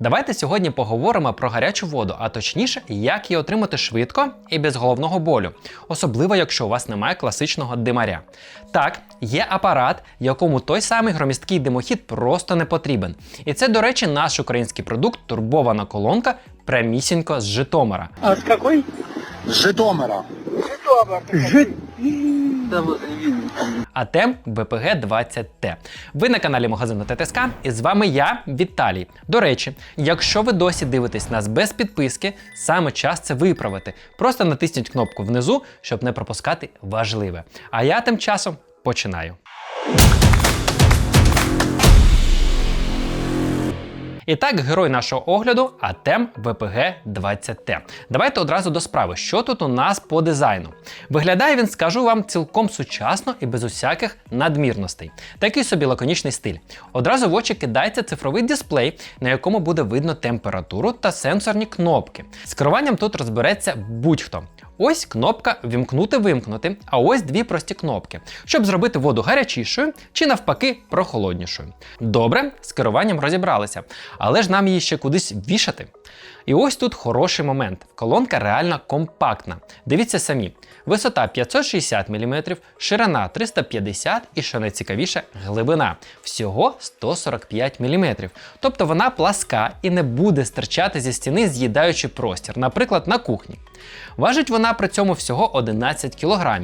Давайте сьогодні поговоримо про гарячу воду, а точніше, як її отримати швидко і без головного болю, особливо якщо у вас немає класичного димаря. Так, є апарат, якому той самий громісткий димохід просто не потрібен. І це, до речі, наш український продукт турбована колонка прямісінько з Житомира. А с какой? З Житомира. Жит. Да вот тем видно. БПГ 20Т. Ви на каналі магазину ТТСК і з вами я, Віталій. До речі, якщо ви досі дивитесь нас без підписки, саме час це виправити. Просто натисніть кнопку внизу, щоб не пропускати важливе. А я тим часом починаю. І так, герой нашого огляду АТЕМ ВПГ 20Т. Давайте одразу до справи, що тут у нас по дизайну. Виглядає він, скажу вам, цілком сучасно і без усяких надмірностей. Такий собі лаконічний стиль. Одразу в очі кидається цифровий дисплей, на якому буде видно температуру та сенсорні кнопки. З керуванням тут розбереться будь-хто. Ось кнопка вімкнути-вимкнути, а ось дві прості кнопки, щоб зробити воду гарячішою чи навпаки прохолоднішою. Добре, з керуванням розібралися, але ж нам її ще кудись вішати. І ось тут хороший момент. Колонка реально компактна. Дивіться самі: висота 560 мм, ширина 350 і, що найцікавіше, глибина всього 145 мм. Тобто вона пласка і не буде стирчати зі стіни, з'їдаючи простір, наприклад, на кухні. Важить вона при цьому всього 11 кг.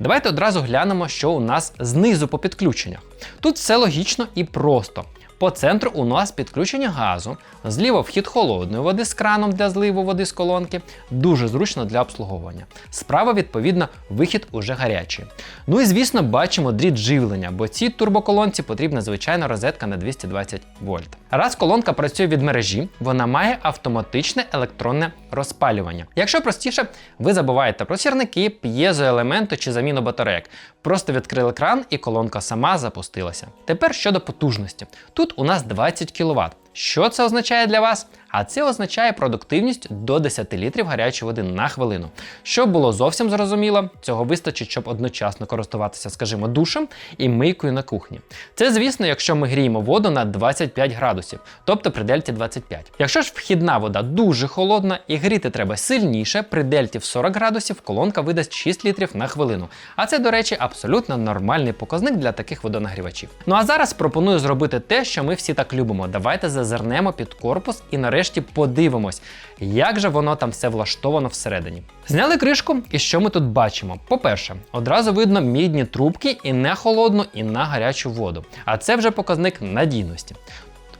Давайте одразу глянемо, що у нас знизу по підключеннях. Тут все логічно і просто. По центру у нас підключення газу, зліва вхід холодної води з краном для зливу води з колонки, дуже зручно для обслуговування. Справа, відповідно, вихід уже гарячий. Ну і звісно, бачимо дріт живлення, бо цій турбоколонці потрібна звичайна розетка на 220 вольт. Раз колонка працює від мережі, вона має автоматичне електронне розпалювання. Якщо простіше, ви забуваєте про сірники, п'єзоелементи чи заміну батарейок. Просто відкрили кран і колонка сама запустилася. Тепер щодо потужності. Тут у нас 20 кВт. Що це означає для вас? А це означає продуктивність до 10 літрів гарячої води на хвилину. Щоб було зовсім зрозуміло, цього вистачить, щоб одночасно користуватися, скажімо, душем і мийкою на кухні. Це, звісно, якщо ми гріємо воду на 25 градусів, тобто при дельті 25. Якщо ж вхідна вода дуже холодна і гріти треба сильніше, при дельті в 40 градусів колонка видасть 6 літрів на хвилину. А це, до речі, абсолютно нормальний показник для таких водонагрівачів. Ну а зараз пропоную зробити те, що ми всі так любимо. Давайте зазирнемо під корпус і нарешті подивимось, як же воно там все влаштовано всередині. Зняли кришку, і що ми тут бачимо? По-перше, одразу видно мідні трубки і на холодну, і на гарячу воду. А це вже показник надійності.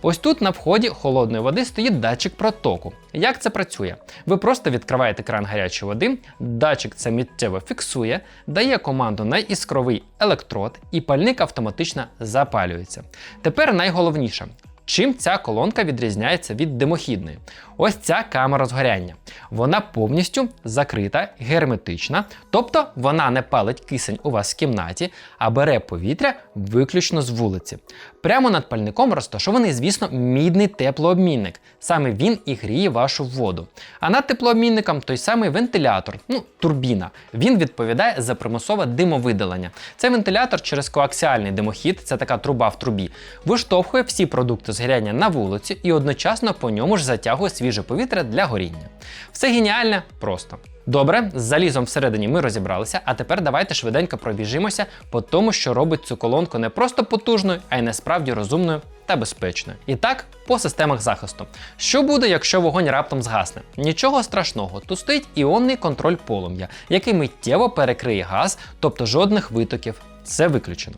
Ось тут на вході холодної води стоїть датчик протоку. Як це працює? Ви просто відкриваєте кран гарячої води, датчик це миттєво фіксує, дає команду на іскровий електрод, і пальник автоматично запалюється. Тепер найголовніше. Чим ця колонка відрізняється від димохідної? Ось ця камера згоряння. Вона повністю закрита, герметична, тобто вона не палить кисень у вас в кімнаті, а бере повітря виключно з вулиці. Прямо над пальником розташований, звісно, мідний теплообмінник. Саме він і гріє вашу воду. А над теплообмінником той самий вентилятор, ну, турбіна. Він відповідає за примусове димовидалення. Це вентилятор через коаксіальний димохід, це така труба в трубі, виштовхує всі продукти згоряння на вулицю і одночасно по ньому ж затягує свіже повітря для горіння. Все геніальне просто. Добре, з залізом всередині ми розібралися, а тепер давайте швиденько пробіжимося по тому, що робить цю колонку не просто потужною, а й насправді розумною та безпечною. І так, по системах захисту. Що буде, якщо вогонь раптом згасне? Нічого страшного, тут стоїть іонний контроль полум'я, який миттєво перекриє газ, тобто жодних витоків. Це виключено.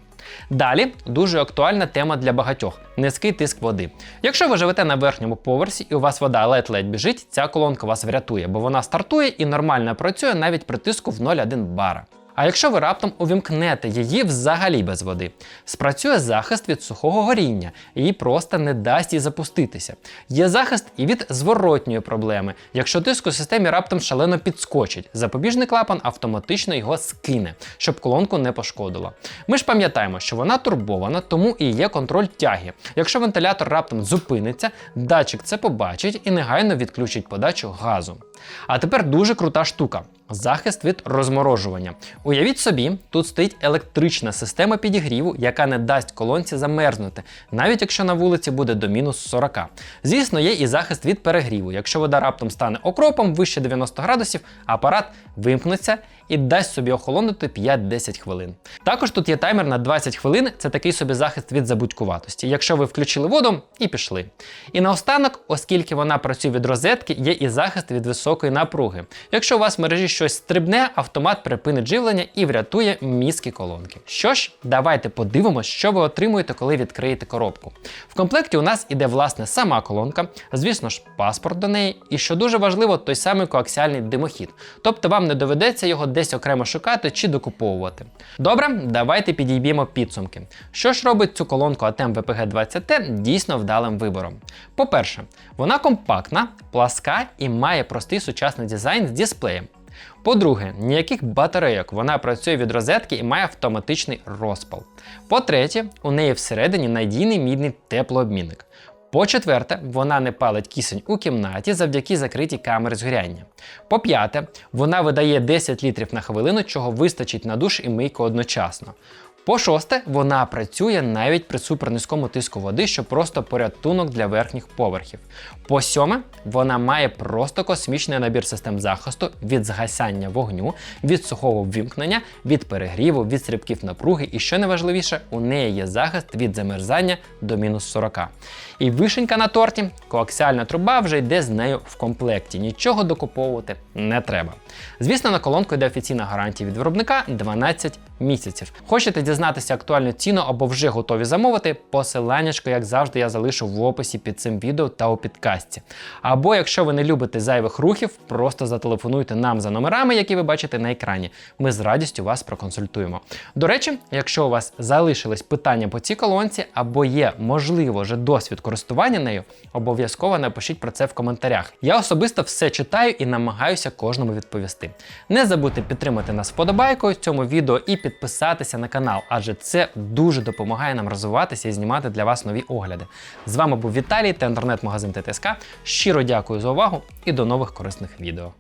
Далі дуже актуальна тема для багатьох низький тиск води. Якщо ви живете на верхньому поверсі і у вас вода ледь-ледь біжить, ця колонка вас врятує, бо вона стартує і нормально працює навіть при тиску в 0,1 бара. А якщо ви раптом увімкнете її взагалі без води, спрацює захист від сухого горіння, її просто не дасть їй запуститися. Є захист і від зворотньої проблеми. Якщо тиск у системі раптом шалено підскочить, запобіжний клапан автоматично його скине, щоб колонку не пошкодило. Ми ж пам'ятаємо, що вона турбована, тому і є контроль тяги. Якщо вентилятор раптом зупиниться, датчик це побачить і негайно відключить подачу газу. А тепер дуже крута штука. Захист від розморожування. Уявіть собі, тут стоїть електрична система підігріву, яка не дасть колонці замерзнути, навіть якщо на вулиці буде до мінус 40. Звісно, є і захист від перегріву. Якщо вода раптом стане окропом вище 90 градусів, апарат вимкнеться і дасть собі охолонути 5-10 хвилин. Також тут є таймер на 20 хвилин, це такий собі захист від забудькуватості. Якщо ви включили воду і пішли. І наостанок, оскільки вона працює від розетки, є і захист від високої напруги. Якщо у вас в мережі щось стрибне, автомат припинить живлення і врятує мізки колонки. Що ж, давайте подивимось, що ви отримуєте, коли відкриєте коробку. В комплекті у нас іде власне сама колонка, звісно ж, паспорт до неї, і що дуже важливо, той самий коаксіальний димохід. Тобто вам не доведеться його десь окремо шукати чи докуповувати. Добре, давайте підійбімо підсумки. Що ж робить цю колонку ATEM VPG 20T дійсно вдалим вибором? По-перше, вона компактна, пласка і має простий сучасний дизайн з дисплеєм. По-друге, ніяких батарейок, вона працює від розетки і має автоматичний розпал. По-третє, у неї всередині надійний мідний теплообмінник. По-четверте, вона не палить кисень у кімнаті завдяки закритій камері згоряння. По-п'яте, вона видає 10 літрів на хвилину, чого вистачить на душ і мийку одночасно. По шосте, вона працює навіть при супернизькому тиску води, що просто порятунок для верхніх поверхів. По сьоме, вона має просто космічний набір систем захисту від згасання вогню, від сухого ввімкнення, від перегріву, від стрибків напруги, і що найважливіше, у неї є захист від замерзання до мінус 40. І вишенька на торті, коаксіальна труба вже йде з нею в комплекті. Нічого докуповувати не треба. Звісно, на колонку йде офіційна гарантія від виробника 12 місяців. Хочете дізнатися актуальну ціну або вже готові замовити? Посиланнячко, як завжди, я залишу в описі під цим відео та у підкасті. Або якщо ви не любите зайвих рухів, просто зателефонуйте нам за номерами, які ви бачите на екрані. Ми з радістю вас проконсультуємо. До речі, якщо у вас залишились питання по цій колонці, або є, можливо, вже досвід користування нею, обов'язково напишіть про це в коментарях. Я особисто все читаю і намагаюся кожному відповісти. Не забудьте підтримати нас вподобайкою цьому відео і підписатися на канал, адже це дуже допомагає нам розвиватися і знімати для вас нові огляди. З вами був Віталій та інтернет-магазин ТТСК. Щиро дякую за увагу і до нових корисних відео.